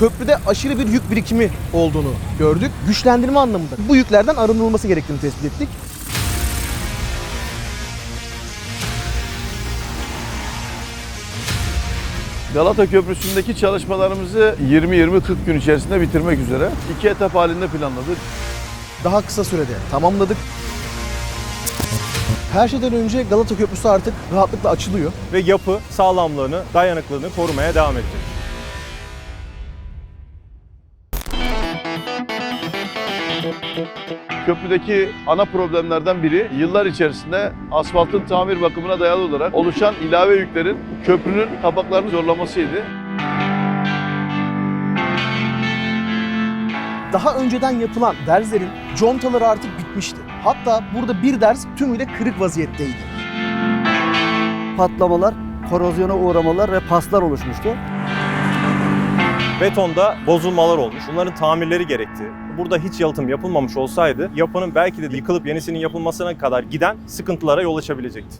köprüde aşırı bir yük birikimi olduğunu gördük. Güçlendirme anlamında bu yüklerden arındırılması gerektiğini tespit ettik. Galata Köprüsü'ndeki çalışmalarımızı 20-20-40 gün içerisinde bitirmek üzere iki etap halinde planladık. Daha kısa sürede tamamladık. Her şeyden önce Galata Köprüsü artık rahatlıkla açılıyor. ve yapı sağlamlığını, dayanıklılığını korumaya devam edecek. Köprüdeki ana problemlerden biri yıllar içerisinde asfaltın tamir bakımına dayalı olarak oluşan ilave yüklerin köprünün kapaklarını zorlamasıydı. Daha önceden yapılan derzlerin contaları artık bitmişti. Hatta burada bir ders tümüyle kırık vaziyetteydi. patlamalar, korozyona uğramalar ve paslar oluşmuştu. Betonda bozulmalar olmuş. Bunların tamirleri gerekti. Burada hiç yalıtım yapılmamış olsaydı yapının belki de yıkılıp yenisinin yapılmasına kadar giden sıkıntılara yol açabilecekti.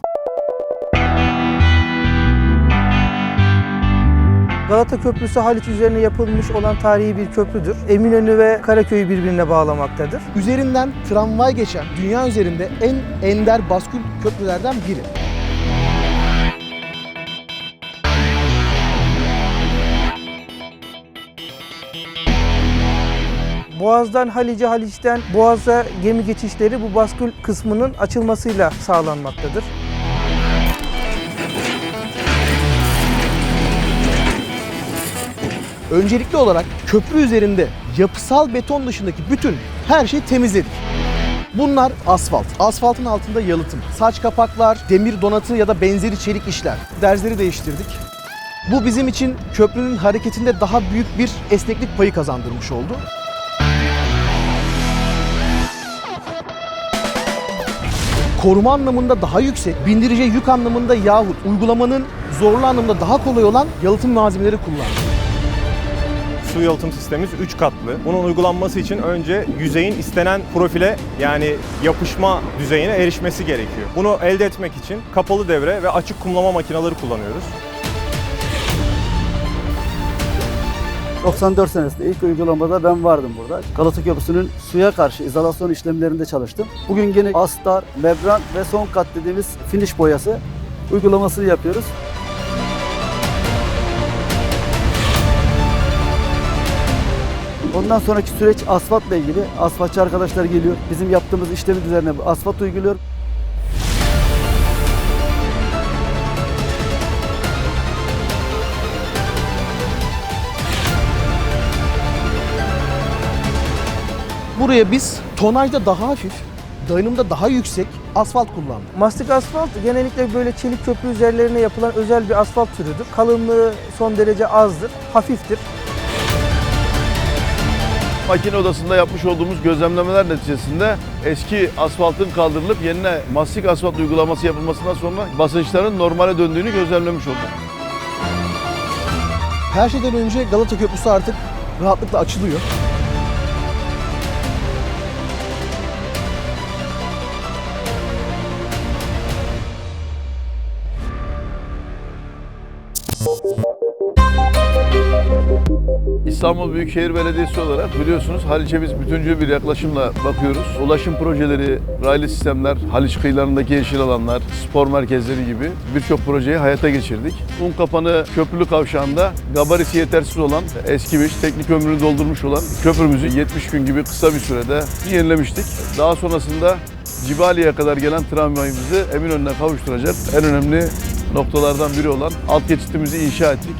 Galata Köprüsü Haliç üzerine yapılmış olan tarihi bir köprüdür. Eminönü ve Karaköy'ü birbirine bağlamaktadır. Üzerinden tramvay geçen dünya üzerinde en ender baskül köprülerden biri. Boğaz'dan Halice, Haliç'ten Boğaz'a gemi geçişleri bu baskül kısmının açılmasıyla sağlanmaktadır. Öncelikli olarak köprü üzerinde yapısal beton dışındaki bütün her şeyi temizledik. Bunlar asfalt. Asfaltın altında yalıtım, saç kapaklar, demir donatı ya da benzeri çelik işler. Derzleri değiştirdik. Bu bizim için köprünün hareketinde daha büyük bir esneklik payı kazandırmış oldu. Koruma anlamında daha yüksek, bindirici yük anlamında yahut uygulamanın zorlu anlamda daha kolay olan yalıtım malzemeleri kullandık. Su yalıtım sistemimiz 3 katlı. Bunun uygulanması için önce yüzeyin istenen profile yani yapışma düzeyine erişmesi gerekiyor. Bunu elde etmek için kapalı devre ve açık kumlama makineleri kullanıyoruz. 94 senesinde ilk uygulamada ben vardım burada. Galata Köprüsü'nün suya karşı izolasyon işlemlerinde çalıştım. Bugün yine astar, membran ve son kat dediğimiz finish boyası uygulamasını yapıyoruz. Ondan sonraki süreç asfaltla ilgili. Asfaltçı arkadaşlar geliyor. Bizim yaptığımız işlemin üzerine asfalt uyguluyor. Buraya biz tonajda daha hafif, dayanımda daha yüksek asfalt kullandık. Mastik asfalt genellikle böyle çelik köprü üzerlerine yapılan özel bir asfalt türüdür. Kalınlığı son derece azdır, hafiftir. Makine odasında yapmış olduğumuz gözlemlemeler neticesinde eski asfaltın kaldırılıp yerine mastik asfalt uygulaması yapılmasından sonra basınçların normale döndüğünü gözlemlemiş olduk. Her şeyden önce Galata Köprüsü artık rahatlıkla açılıyor. İstanbul Büyükşehir Belediyesi olarak biliyorsunuz Haliç'e biz bütüncül bir yaklaşımla bakıyoruz. Ulaşım projeleri, raylı sistemler, Haliç kıyılarındaki yeşil alanlar, spor merkezleri gibi birçok projeyi hayata geçirdik. Unkapanı Köprülü Kavşağı'nda gabarisi yetersiz olan, eskimiş, teknik ömrünü doldurmuş olan köprümüzü 70 gün gibi kısa bir sürede yenilemiştik. Daha sonrasında Cibali'ye kadar gelen tramvayımızı Eminönü'ne kavuşturacak en önemli noktalardan biri olan alt geçitimizi inşa ettik.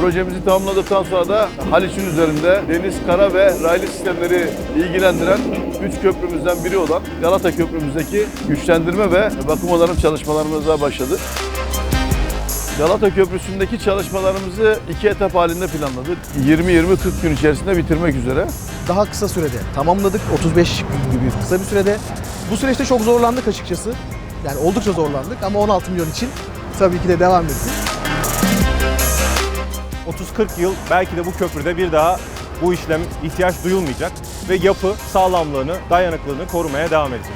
Projemizi tamamladıktan sonra da Haliç'in üzerinde deniz, kara ve raylı sistemleri ilgilendiren 3 köprümüzden biri olan Galata Köprümüzdeki güçlendirme ve bakım onarım çalışmalarımıza başladık. Galata Köprüsü'ndeki çalışmalarımızı iki etap halinde planladık. 20-20-40 gün içerisinde bitirmek üzere. Daha kısa sürede tamamladık. 35 gün gibi kısa bir sürede. Bu süreçte çok zorlandık açıkçası. Yani oldukça zorlandık ama 16 milyon için tabii ki de devam ettik. 30-40 yıl belki de bu köprüde bir daha bu işlem ihtiyaç duyulmayacak ve yapı sağlamlığını, dayanıklılığını korumaya devam edecek.